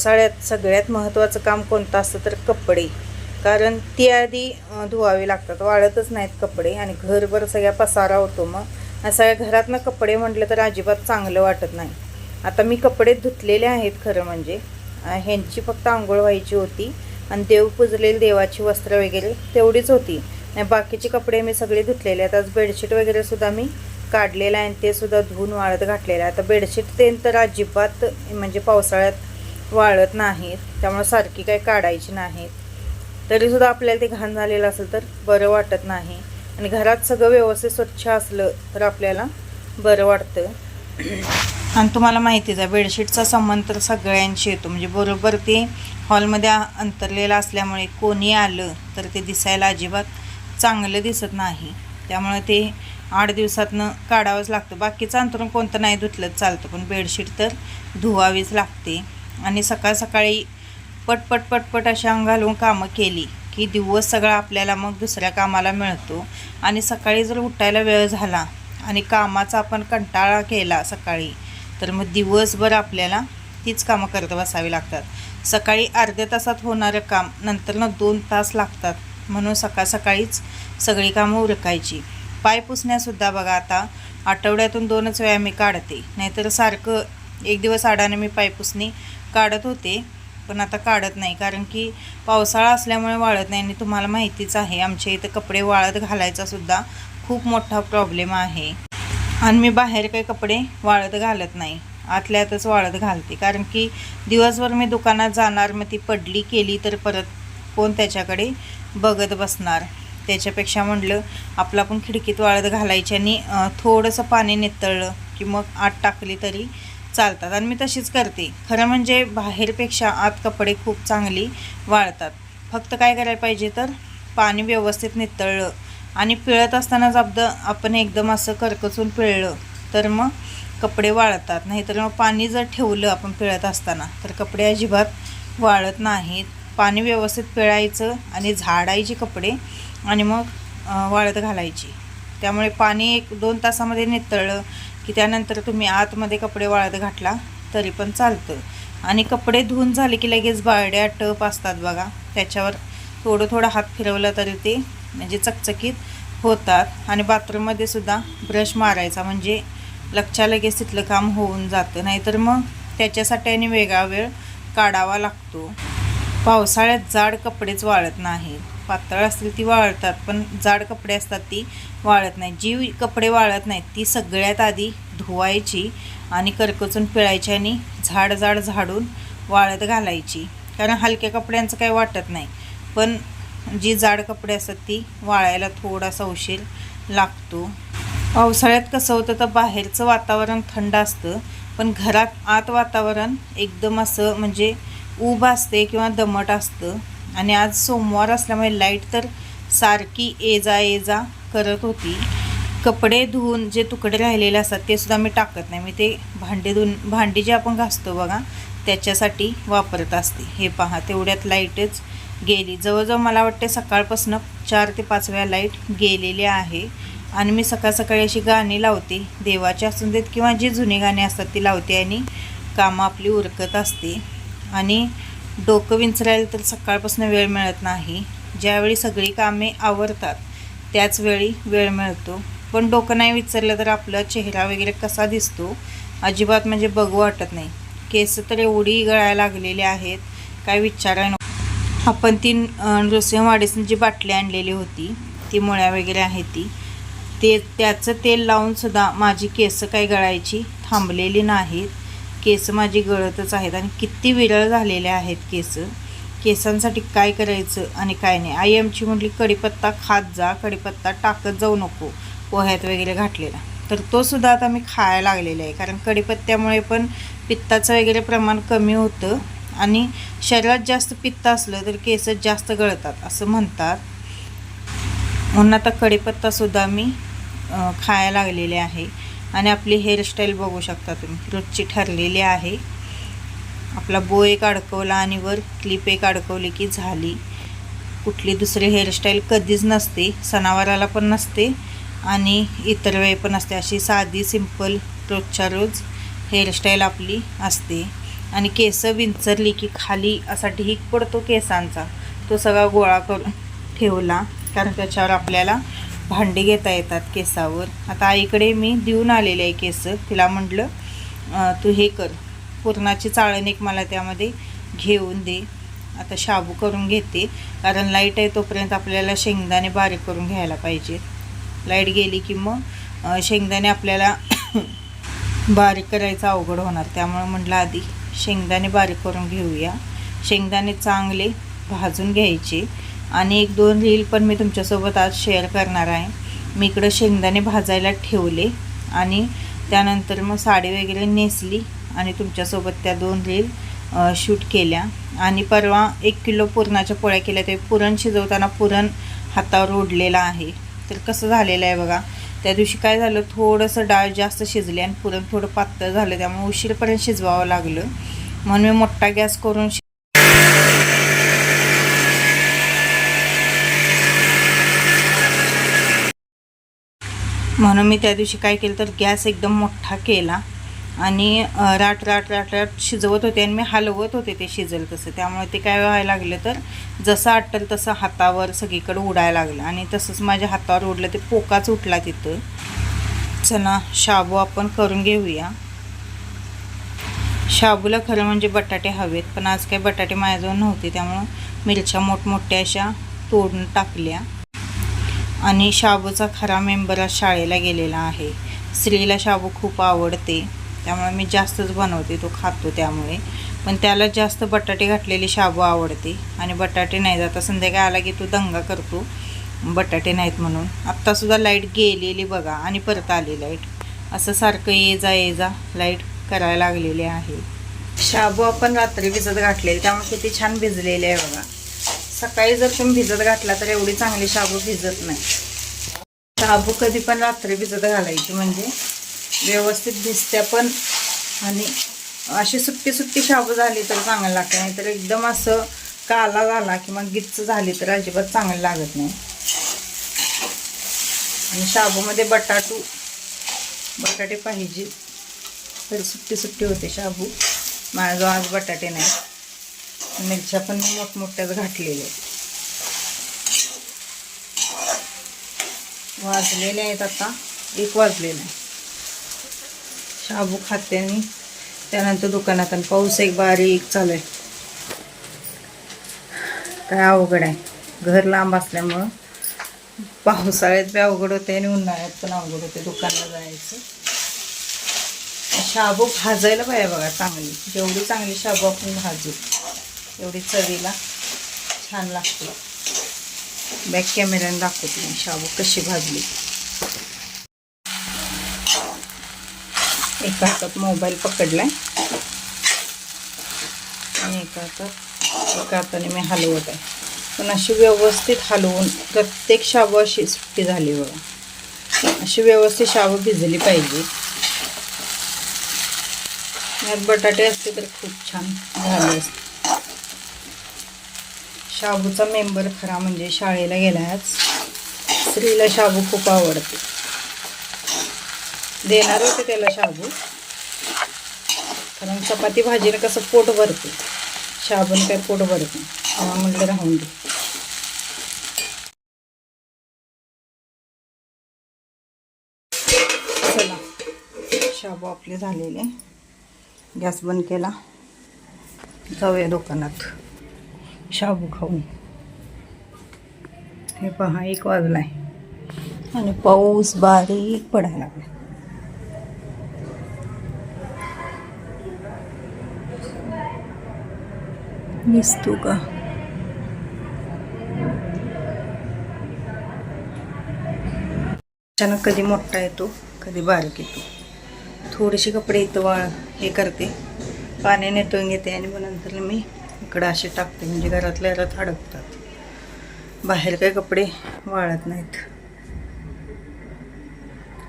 पावसाळ्यात सगळ्यात महत्त्वाचं काम कोणतं असतं तर कपडे. कारण ती आधी धुवावे धुवावी लागतात. वाळतच नाहीत कपडे आणि घरभर सगळ्या पसारा होतो मग. सगळ्या घरातनं कपडे म्हटलं तर अजिबात चांगलं वाटत नाही. आता मी कपडे धुतलेले आहेत खरं म्हणजे. ह्यांची फक्त आंघोळ व्हायची होती आणि देव पुजलेली देवाची वस्त्र वगैरे तेवढीच होती. बाकीचे कपडे मी सगळे धुतलेले आहेत. आज बेडशीट वगैरे सुद्धा मी काढलेलं आहे आणि ते सुद्धा धुवून वाळत घातलेलं आहे. आता बेडशीट ते तर अजिबात म्हणजे पावसाळ्यात वाळत नाहीत त्यामुळे सारखी काही काढायची नाहीत. तरीसुद्धा आपल्याला ते घाण झालेलं असेल तर बरं वाटत नाही. आणि घरात सगळं व्यवस्थित स्वच्छ असलं तर आपल्याला बरं वाटतं. आणि तुम्हाला माहितीच आहे बेडशीटचा संबंध तर सगळ्यांशी येतो. म्हणजे बरोबर ते हॉलमध्ये अंतरलेलं असल्यामुळे कोणी आलं तर ते दिसायला अजिबात चांगलं दिसत नाही. त्यामुळे ते आठ दिवसातनं काढावंच लागतं. बाकीचं अंतरून कोणतं नाही धुतलं चालतं पण बेडशीट तर धुवावीच लागते. आणि सकाळ सकाळी पटपट पटपट अशी अंग घालून कामं केली की दिवस सगळा आपल्याला मग दुसऱ्या कामाला मिळतो. आणि सकाळी जर उठायला वेळ झाला आणि कामाचा आपण कंटाळा केला सकाळी तर मग दिवसभर आपल्याला तीच कामं करत बसावी लागतात. सकाळी अर्ध्या तासात होणारं काम नंतर ना दोन तास लागतात. म्हणून सकाळ सकाळीच सगळी कामं उरकायची. पाय पुसण्यासुद्धा बघा आता आठवड्यातून दोनच वेळा मी काढते. नाहीतर सारखं एक दिवस आडाने मी पाय पुसणी काढत होते पण आता काढत नाही. कारण की पावसाळा असल्यामुळे वाळत नाही आणि तुम्हाला माहितीच आहे आमच्या इथं कपडे वाळत घालायचा सुद्धा खूप मोठा प्रॉब्लेम आहे. आणि मी बाहेर काही कपडे वाळत घालत नाही. आतल्यातच वाळत घालते. कारण की दिवसभर मी दुकानात जाणार मग ती पडली केली तर परत कोण त्याच्याकडे बघत बसणार? त्याच्यापेक्षा म्हटलं आपलं पण खिडकीत वाळत घालायची आणि थोडंसं पाणी नितळलं की मग आत टाकली तरी चालतात आणि मी तशीच करते. खरं म्हणजे बाहेरपेक्षा आत कपडे खूप चांगली वाळतात. फक्त काय करायला पाहिजे तर पाणी व्यवस्थित नितळलं आणि पिळत असतानाच अब्द आपण एकदम असं करकचून पिळलं तर मग कपडे वाळतात. नाहीतर मग पाणी जर ठेवलं आपण पिळत असताना तर कपडे अजिबात वाळत नाहीत. पाणी व्यवस्थित पिळायचं आणि झाडायचे कपडे आणि मग वाळत घालायची. त्यामुळे पाणी एक दोन तासामध्ये नितळलं की त्यानंतर तुम्ही आतमध्ये कपडे वाळत घातला तरी पण चालतं आणि कपडे धुवून झाले की लगेच बारड्या टप असतात बघा. त्याच्यावर थोडं थोडं हात फिरवलं तरी ते म्हणजे चकचकीत होतात. आणि बाथरूममध्ये सुद्धा ब्रश मारायचा म्हणजे लक्षा लगेच तिथलं काम होऊन जातं. नाहीतर मग त्याच्यासाठी आणि वेगळा वेळ काढावा लागतो. पावसाळ्यात जाड कपडेच वाळत नाहीत पातळ असतील ती वाळतात पण जाड कपडे असतात ती वाळत नाही. जी कपडे वाळत नाहीत ती सगळ्यात आधी धुवायची आणि करकचून पिळायची आणि झाड झाड झाडून वाळत घालायची. कारण हलक्या कपड्यांचं काही वाटत नाही. पण जी जाड कपडे असतात ती वाळायला थोडासा उशीर लागतो. पावसाळ्यात कसं होतं तर बाहेरचं वातावरण थंड असतं पण घरात आत वातावरण एकदम असं म्हणजे ऊब असते किंवा दमट असतं. आणि आज सोमवार असल्यामुळे लाइट तर सारखी ये जा ये जा करत होती. कपडे धुवून जे तुकडे राहिलेले असतात ते सुद्धा मी टाकत नाही. मी ते भांडे धुवून भांडी जे आपण घासतो बघा त्याच्यासाठी वापरत असते. हे पहा तेवढ्यात लाईटच गेली. जवळजवळ मला वाटते सकाळपासून चार ते पाच वेळा लाइट गेलेली आहे. आणि मी सकाळ सकाळी अशी गाणी लावते. देवाची असून देत किंवा जी जुनी गाणी असतात ती लावते आणि कामं आपली उरकत असते. आणि डोकं विंचरायला तर सकाळपासून वेळ मिळत नाही. ज्यावेळी सगळी कामे आवरतात त्याचवेळी वेळ मिळतो. पण डोकं नाही विचारलं तर आपला चेहरा वगैरे कसा दिसतो अजिबात म्हणजे बघू वाटत नाही. केस तर एवढी गळायला लागलेली आहेत काय विचाराय नको. आपण ती नृसिंहवाडीसून जी बाटली आणलेली होती ती मुळ्या वगैरे आहे ती ते त्याचं तेल लावूनसुद्धा माझी केस काही गळायची थांबलेली नाहीत. केस माझी गळतच आहेत आणि किती विरळ झालेले आहेत केस. केसांसाठी काय करायचं आणि काय नाही. आई आमची म्हटली कढीपत्ता खात जा कढीपत्ता टाकत जाऊ नको पोह्यात वगैरे घातलेला. तर तो सुद्धा आता मी खायला लागलेला आहे. कारण कढीपत्त्यामुळे पण पित्ताचं वगैरे प्रमाण कमी होतं आणि शरीरात जास्त पित्त असलं तर केस जास्त गळतात असं म्हणतात. म्हणून आता कढीपत्तासुद्धा मी खायला लागलेले आहे. आणि आपली हेअरस्टाईल बघू शकता तुम्ही. रोजची ठरलेली आहे. आपला बो एक अडकवला आणि वर क्लिप एक अडकवली की झाली. कुठली दुसरी हेअरस्टाईल कधीच नसते सणावाराला पण नसते आणि इतर वेळ पण असते. अशी साधी सिंपल रोजच्या रोज हेअरस्टाईल आपली असते. आणि केस विंचरली की खाली असा ढीक पडतो केसांचा. तो सगळा गोळा करून ठेवला. कारण त्याच्यावर आपल्याला भांडी घेता येतात केसावर. आता आईकडे मी देऊन आलेले आहे केस. तिला म्हटलं तू हे कर. पुरणाची चाळण एक मला त्यामध्ये घेऊन दे. आता शाबू करून घेते. कारण लाइट आहे तोपर्यंत आपल्याला शेंगदाणे बारीक करून घ्यायला पाहिजे. लाइट गेली की मग शेंगदाणे आपल्याला बारीक करायचं अवघड होणार. त्यामुळे म्हटलं आधी शेंगदाणे बारीक करून घेऊया. शेंगदाणे चांगले भाजून घ्यायचे. आणि एक दोन रील पण मी तुमच्यासोबत आज शेअर करणार आहे. मी इकडं शेंगदाणे भाजायला ठेवले आणि त्यानंतर मग साडी वगैरे नेसली आणि तुमच्यासोबत त्या दोन रील शूट केल्या. आणि परवा एक किलो पुरणाच्या पोळ्या केल्या. ते पुरण शिजवताना पुरण हातावर ओढलेलं आहे. तर कसं झालेलं आहे बघा त्या दिवशी काय झालं थोडंसं डाळ जास्त शिजली आणि पुरण थोडं पातळ झालं. त्यामुळे उशीरपर्यंत शिजवावं लागलं. म्हणून मी मोठा गॅस करून म्हणून मी त्या दिवशी काय केलं तर गॅस एकदम मोठा केला. आणि राट राट राट राट शिजवत होते आणि मी हलवत होते ते शिजल तसं. त्यामुळे ते काय व्हायला लागलं तर जसं आटल तसं हातावर सगळीकडे उडायला लागलं. आणि तसंच माझ्या हातावर उडलं ते पोकाच उठला तिथं चला शाबू आपण करून घेऊया. शाबूला खरं म्हणजे बटाटे हवेत पण आज काही बटाटे माझ्याजवळ नव्हते. त्यामुळं मिरच्या मोठमोठ्या अशा तोडून टाकल्या. आणि शाबूचा खरा मेंबर आज शाळेला गेलेला आहे. स्त्रीला शाबू खूप आवडते. त्यामुळे मी जास्तच बनवते तो खातो त्यामुळे. पण त्याला जास्त बटाटे घातलेली शाबू आवडते. आणि बटाटे नाही जाता संध्याकाळ आला की तो दंगा करतो. बटाटे नाहीत म्हणून. आत्तासुद्धा लाइट गेलेली बघा आणि परत आली लाइट. असं सारखं ये जा ये जा लाइट करायला लागलेली आहे. शाबू आपण रात्री भिजत घातलेली. त्यामुळे किती छान भिजलेले आहे बघा. सकाळी जर तुम्ही भिजत घातला तर एवढी चांगली शाबू भिजत नाही. शाबू कधी पण रात्री भिजत घालायची म्हणजे व्यवस्थित भिजत्या पण आणि अशी सुट्टी सुट्टी शाबू झाली तर चांगलं लागतं नाही तर एकदम असं काला झाला किंवा गिच्च झाली तर अजिबात चांगलं लागत नाही. आणि शाबूमध्ये बटाटू बटाटे पाहिजे तर सुट्टी सुट्टी होते शाबू. माझं आज बटाटे नाही. मिरच्या पण मी मोठमोठ्याच घातलेल्या आहेत. वाजलेले आहेत आता. एक वाजलेलं आहे. शाबू खाते आणि त्यानंतर दुकानात आणि पाऊस एक बारीक चालू आहे. काय अवघड आहे. घर लांब असल्यामुळं पावसाळ्यात बी अवघड होते आणि उन्हाळ्यात पण अवघड होते दुकानाला जायचं. शाबू भाजायला पाहिजे बघा चांगली. जेवढी चांगली शाबू आपण भाजू. एवढी चवीला छान लागते. बॅक कॅमेऱ्याने दाखवते मी शाबू कशी भाजली. एका हातात मोबाईल पकडलाय. आणि एका हातात एका हाताने मी हलवत आहे. पण अशी व्यवस्थित हलवून प्रत्येक शाबू अशी सुट्टी झाली बघा. अशी व्यवस्थित शाबू भिजली पाहिजे. यात बटाटे असते तर खूप छान झाले असते. शाबूचा मेंबर खरा म्हणजे शाळेला गेलाच. स्त्रीला शाबू खूप आवडते. देणार होते त्याला शाबू. कारण चपाती भाजीला कसं पोट भरते. शाबून काय पोट भरते नाही. तेव्हा म्हटलं राहून दे. चला. शाबू आपले झालेले. गॅस बंद केला. जाऊया दुकानात. शाबू खाऊन. हे पहा एक वाजलाय. आणि पाऊस बारीक पडायला लागला दिसतो का? अचानक कधी मोठा येतो कधी बारीक येतो. थोडेसे कपडे इथं वाळ हे करते. पाण्याने नेटून घेते आणि मग नंतर मी इकडं असे टाकते म्हणजे घरातल्या घरात अडकतात. बाहेर काही कपडे वाळत नाहीत.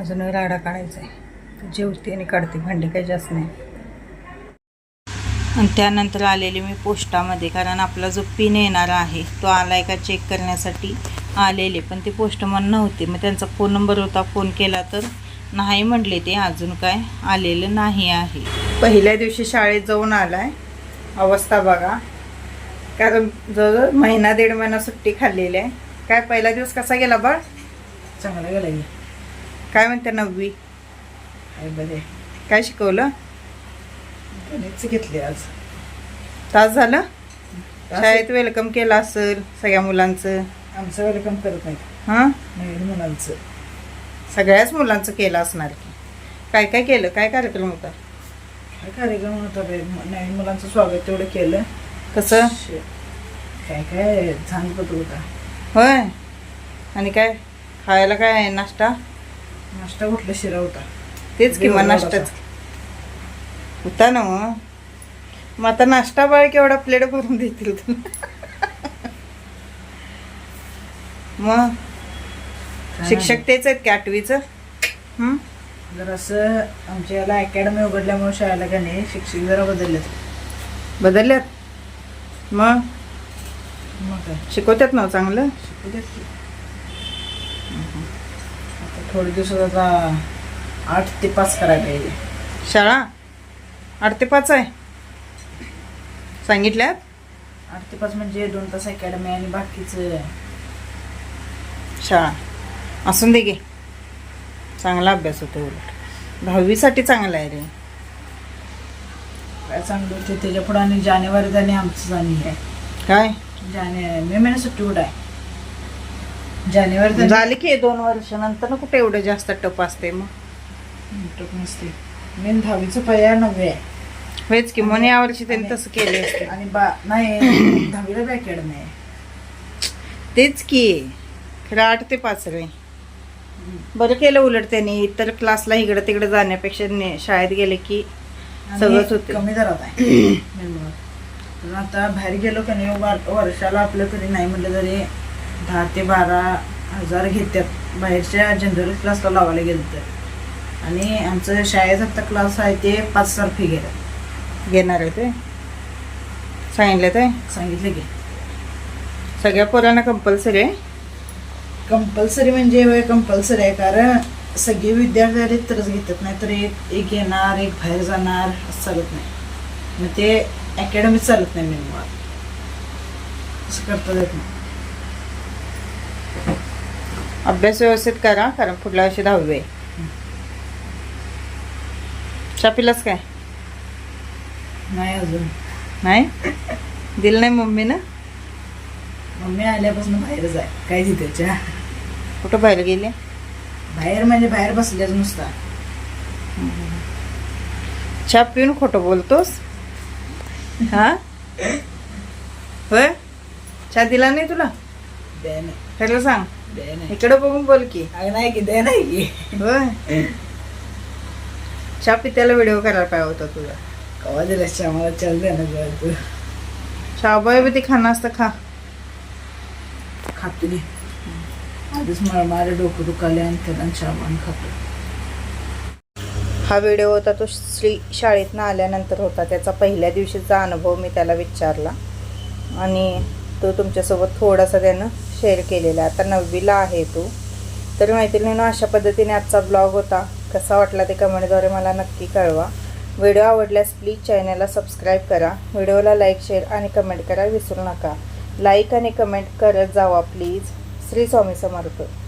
अजून राडा काढायचा आहे. जेवते आणि काढते भांडे काही जास्त नाही. आणि त्यानंतर आलेली मी पोस्टामध्ये कारण आपला जो पिन येणारा आहे तो आलाय का चेक करण्यासाठी आलेले पण ते पोस्टमन नव्हते. मग त्यांचा फोन नंबर होता फोन केला तर नाही म्हटले ते अजून काय आलेलं नाही आहे. पहिल्या दिवशी शाळेत जाऊन आला आहे अवस्था बघा. कारण जवळ महिना दीड महिना सुट्टी खाल्लेली आहे. काय पहिला दिवस कसा गेला बाळ? चांगला गेला की. काय म्हणते नववी? बरे. काय शिकवलं? गणितच घेतले आज. तास झालं? शाळेत वेलकम केलं असेल सगळ्या मुलांचं? आमचं वेलकम करत नाही हां? नवीन मुलांचं. सगळ्याच मुलांचं केलं असणार की. काय काय केलं? काय कार्यक्रम होता? कार्यक्रम होता रे नवीन मुलांचं स्वागत तेवढं केलं. कसं? काय काय? पत होता होय. आणि काय? खायला काय आहे? नाश्ता? नाश्ता कुठला शिरा होता? तेच किंवा नाश्ताच. होता ना मग. मग आता नाश्ता बाळ केवढा प्लेट भरून देतील तुला मग? शिक्षक तेच आहेत की आठवीचं? जर असं आमच्या याला अकॅडमी उघडल्यामुळे शाळेला का नाही शिक्षक जरा बदललेत. बदलल्यात? मग? मग काय? शिकवतात ना चांगलं? शिकू देत की. आता थोडे दिवसात आता आठ ते पाच करायला पाहिजे. शाळा? आठ ते पाच आहे? सांगितल्यात? आठ ते पाच म्हणजे दोन तास अकॅडमी आणि बाकीचं. शाळा. असून दे गे चांगला अभ्यास होतो उलट. दहावीसाठी चांगला आहे रे. काय चांगलं होते? त्याच्या पुढे आणि जानेवारीत आणि आमचं आणि आहे काय? जाने मे महिन्यात सुट्टी कुठं आहे? जानेवारीत आणि- झाले की दोन वर्षानंतर ना कुठे एवढं जास्त टप असते मग? टप नसते मेन दहावीचं पहिल्या नववे आहे. होयच की म्हणून यावर्षी त्यांनी तसं केले असते. आणि बा नाही दहावीला बी अकॅडमी आहे तेच की खरं आठ ते पाच रे. बरं केलं उलट त्यांनी. इतर क्लासला इकडं तिकडं जाण्यापेक्षा ने- शाळेत गेले की सगळंच होते. कमी दरात आहे. पण आता बाहेर गेलो का नाही वा- वर्षाला आपलं तरी नाही म्हटलं तरी दहा ते बारा हजार घेतात बाहेरच्या जनरल क्लासला लावायला गेलं तर. आणि आमचं शाळेत आता क्लास आहे ते पाच हजार फी घेतात. घेणार आहे ते? सांगितलं ते? सांगितले की. सगळ्या पोरांना कंपल्सरी आहे? कंपल्सरी म्हणजे वय कंपल्सरी आहे कारण सगळे विद्यार्थी आले तरच घेतात नाही तर एक एक येणार एक बाहेर जाणार असं चालत नाही. मग ते अकॅडमीत चालत नाही मेन मुळात असं करता येत नाही. अभ्यास व्यवस्थित करा कारण पुढल्या वर्षी दहावी आहे. शापिलाच काय? नाही अजून. नाही? दिलं नाही मम्मीनं? मम्मी आल्यापासून बाहेरच आहे काय तिथे चहा कुठं बाहेर गेले? बाहेर म्हणजे बाहेर बसल्याच नुसता. चहा पिऊन खोटं बोलतोस? हा? होय? चहा दिला नाही तुला? द्या नाही खरं सांग. द्या नाही इकडं बघून बोल की. अगं नाही की द्या नाही की. होय? चहा पित्याला व्हिडिओ करायला पाहिजे होता तुझा. कवा दिला चहा? मला चल द्या ना गं तू. चहा बाय बी ते खाणं असतं खा. खातो नाही आधीच मला माझं डोकं दुखाले आणि त्याला चहा खातो हा व्हिडिओ होता तो श्री शाळेतनं आल्यानंतर होता. त्याचा पहिल्या दिवशीचा अनुभव मी त्याला विचारला. आणि तो तुमच्यासोबत थोडासा त्यानं शेअर केलेला. आता नववीला आहे तो. तर मैत्रिणीनं अशा पद्धतीने आजचा ब्लॉग होता. कसा वाटला ते कमेंटद्वारे मला नक्की कळवा. व्हिडिओ आवडल्यास प्लीज चॅनलला सबस्क्राईब करा. व्हिडिओला लाईक शेअर आणि कमेंट करा विसरू नका. लाईक आणि कमेंट करत जावा प्लीज श्री स्वामी समर्थ.